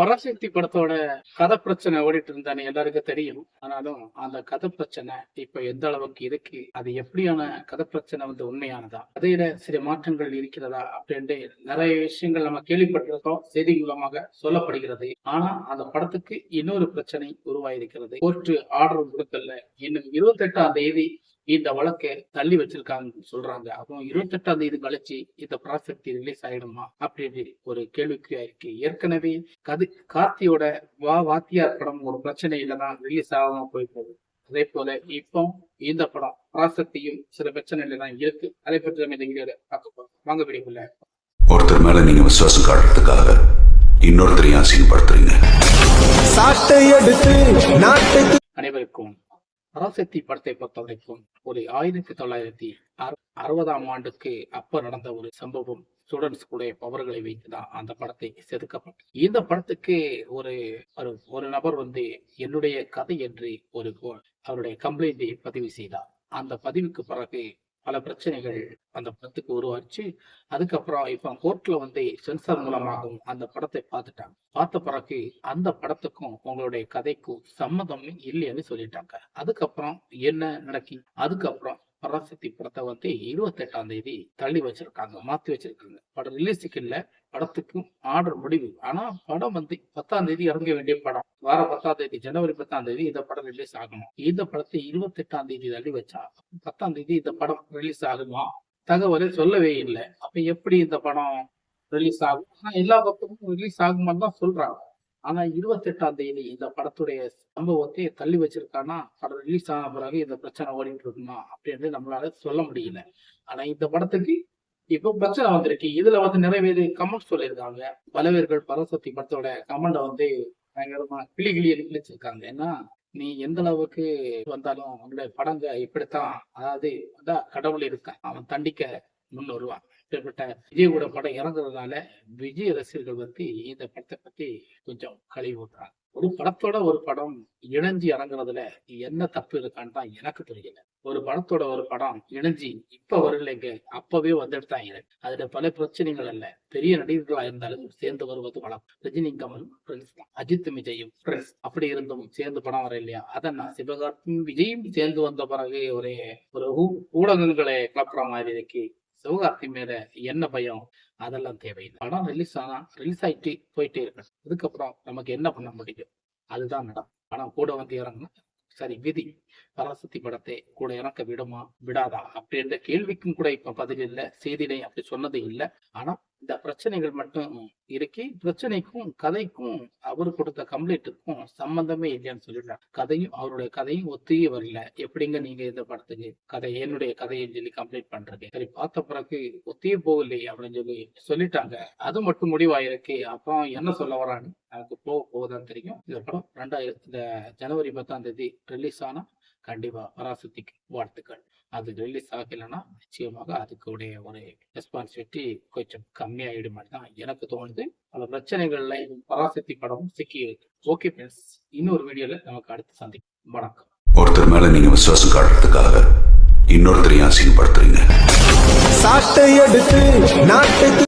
பராசக்தி படத்தோட கதை பிரச்சனை ஓடிட்டு இருந்தானே எல்லாருக்கும் தெரியும். ஆனாலும் அந்த கதை பிரச்சனை இப்ப எந்த அளவுக்கு இருக்கு? அது எப்படியான கதை பிரச்சனை வந்து உண்மையானதா? அதையில சில மாற்றங்கள் இருக்கிறதா? அப்படின்ட்டு நிறைய விஷயங்கள் நம்ம கேள்விப்பட்டிருக்கோம். செய்தி மூலமாக சொல்லப்படுகிறது. ஆனா அந்த படத்துக்கு இன்னொரு பிரச்சனை உருவாயிருக்கிறது. கோர்ட்டு ஆர்டர் கொடுக்கல இன்னும் இருபத்தி எட்டாம் தேதி இந்த வழக்கை தள்ளி வச்சிருக்காங்கன்னு சொல்றாங்க. அப்போ இருபத்தெட்டாம் தேதி கழிச்சு இந்த ப்ராசக்தி ரிலீஸ் ஆயிடுமா அப்படின்னு ஒரு கேள்விக்குறியா இருக்கு ஏற்கனவே கது கார்த்தியோட வா வாத்தியார் படம் ஒரு பிரச்சனையில தான் ரிலீஸ் ஆகாம போயிருந்தது அதே போல இப்போ இந்த படம் பராசக்தியும் சில பிரச்சனையில தான் இருக்கு. அதை பற்றி நம்ம இந்த வீடியோல பார்க்க போறோம். வாங்க வீடியோக்குள்ள. ஒருத்தர் மேல நீங்க விசுவாசம் காட்டுறதுக்காக இன்னொருத்தரையும் அசிங்கப்படுத்துறீங்க. சாட்டை எடுத்து அனைவருக்கும் பராசக்தி படத்தை பொறுத்த வரைக்கும் ஒரு ஆயிரத்தி தொள்ளாயிரத்தி அறுபதாம் ஆண்டுக்கு அப்ப நடந்த ஒரு சம்பவம். ஸ்டூடெண்ட்ஸ் கூட பவர்களை வைத்துதான் அந்த படத்தை செதுக்கப்பட்டது. இந்த படத்துக்கு ஒரு ஒரு நபர் வந்து என்னுடைய கதை என்று ஒரு அவருடைய கம்ப்ளைண்டை பதிவு செய்தார். அந்த பதிவுக்கு பிறகு பல பிரச்சனைகள் அந்த படத்துக்கு உருவாச்சு. அதுக்கப்புறம் இப்ப கோர்ட்ல வந்து சென்சார் மூலமாகவும் அந்த படத்தை பார்த்துட்டாங்க. பார்த்த பிறகு அந்த படத்துக்கும் உங்களுடைய கதைக்கும் சம்மதம் இல்லைன்னு சொல்லிட்டாங்க. அதுக்கப்புறம் என்ன நடக்கி? அதுக்கப்புறம் பராசக்தி படத்தை வந்து இருபத்தி எட்டாம் தேதி தள்ளி வச்சிருக்காங்க மாத்தி வச்சிருக்காங்க. படம் ரிலீஸுக்கு இல்ல படத்துக்கும் ஆர்டர் முடிவு. ஆனா படம் வந்து பத்தாம் தேதி இறங்க வேண்டிய படம். வார பத்தாம் தேதி ஜனவரி பத்தாம் தேதி இந்த படம் ரிலீஸ் ஆகணும். இந்த படத்தை இருபத்தி எட்டாம் தேதி தள்ளி வச்சா பத்தாம் தேதி இந்த படம் ரிலீஸ் ஆகுமா? தகவலை சொல்லவே இல்லை. அப்ப எப்படி இந்த படம் ரிலீஸ் ஆகும்? ஆனா எல்லா பக்கமும் ரிலீஸ் ஆகுமான்னு தான் சொல்றாங்க. ஆனா இருபத்தி எட்டாம் தேதி இந்த படத்துடைய சம்பவத்தை தள்ளி வச்சிருக்கானா? படம் ரிலீஸ் ஆன பிறகு இந்த பிரச்சனை ஓடிட்டு இருக்குமா? அப்படின்னு நம்மளால சொல்ல முடியல. ஆனா இந்த படத்துக்கு இப்போ பிரச்சனை வந்திருக்கு. இதுல வந்து நிறைய பேர் கமெண்ட் சொல்லியிருக்காங்க. பலவீர்கள் பரசக்தி படத்தோட கமெண்ட வந்து பயங்கரமா கிளி கிளி கிழிச்சிருக்காங்க ஏன்னா நீ எந்த அளவுக்கு வந்தாலும் உங்களுடைய படங்க இப்படித்தான். அதாவது கடவுள் இருக்கான். அவன் தண்டிக்க முன் வருவான். இப்படிப்பட்ட விஜயோட படம் இறங்குறதுனால விஜய் ரசிகர்கள் வந்து இந்த படத்தை பத்தி கொஞ்சம் கழுவி ஊட்டுறாங்க ஒரு படத்தோட ஒரு படம் இணைஞ்சு இறங்குறதுல என்ன தப்பு இருக்கான்னு தான் எனக்கு தெரியல ஒரு படத்தோட ஒரு படம் இணைஞ்சு இப்ப வரலைங்க அப்பவே வந்துட்டு தான் அதுல பல பிரச்சனைகள் அல்ல. பெரிய நடிகர்களா இருந்தாலும் சேர்ந்து வருவது வளம். ரஜினி கமல் தான். அஜித் விஜயும் அப்படி இருந்தும் சேர்ந்து படம் வர இல்லையா அதான் நான் சிவகார்த்தியும் விஜயும் சேர்ந்து வந்த பிறகு ஒரு ஒரு ஊ- ஊடகங்களை கிளப்புற மாதிரி இருக்கு. சிவகார்த்தி மேல என்ன பயம்? அதெல்லாம் தேவையில்லை. படம் ரிலீஸ் ஆனா ரிலீஸ் ஆயிட்டு போயிட்டே இருக்கணும். அதுக்கப்புறம் நமக்கு என்ன பண்ண முடியும்? அதுதான் நடக்கும் படம் கூட வந்து இறங்கணும் சரி விதி. பராசக்தி படத்தை கூட இறக்க விடுமா? விடாதா? அப்படின்ற கேள்விக்கும் கூட இப்ப பதில் இல்லை. செய்தினை அப்படி சொன்னது இல்லை. ஆனா இந்த பிரச்சனைகள் மட்டும் இருக்கு பிரச்சனைக்கும் கதைக்கும் அவர் கொடுத்த கம்ப்ளைண்ட்டுக்கும் சம்பந்தமே இல்லைன்னு சொல்லிடுறாங்க கதையும் அவருடைய கதையும் ஒத்தியே வரல. எப்படிங்க நீங்க இந்த படத்துக்கு கதை என்னுடைய கதையை சொல்லி கம்ப்ளைண்ட் பண்றது? சரி பார்த்த பிறகு ஒத்தியே போகலையே அப்படின்னு சொல்லி சொல்லிட்டாங்க. அது மட்டும் முடிவாயிருக்கு. அப்புறம் என்ன சொல்ல வரான்னு எனக்கு போக போகுதான் தெரியும். இந்த படம் ரெண்டாயிரத்தி இந்த ஜனவரி பத்தாம் தேதி ரிலீஸ் ஆனா கண்டிப்பா பராசக்திக்கு வாழ்த்துக்கள். அது ரிலீஸ் ஆகலைன்னா நிச்சயமாக அதுக்குடைய ஒரு ரெஸ்பான்சிபிலிட்டி கொஞ்சம் கம்மியாயிடும் மாதிரி தான் எனக்கு தோணுது. பல பிரச்சனைகள்ல பராசக்தி படமும் சிக்கி இருக்கு ஓகே ஃப்ரெண்ட்ஸ் இன்னொரு வீடியோல நமக்கு அடுத்து சந்திக்கும் வணக்கம். ஒருத்தர் மேல நீங்க விசுவாசம் காட்டுறதுக்காக இன்னொருத்தரையும் அசிங்கப்படுத்துறீங்க. சாட்டை எடுத்து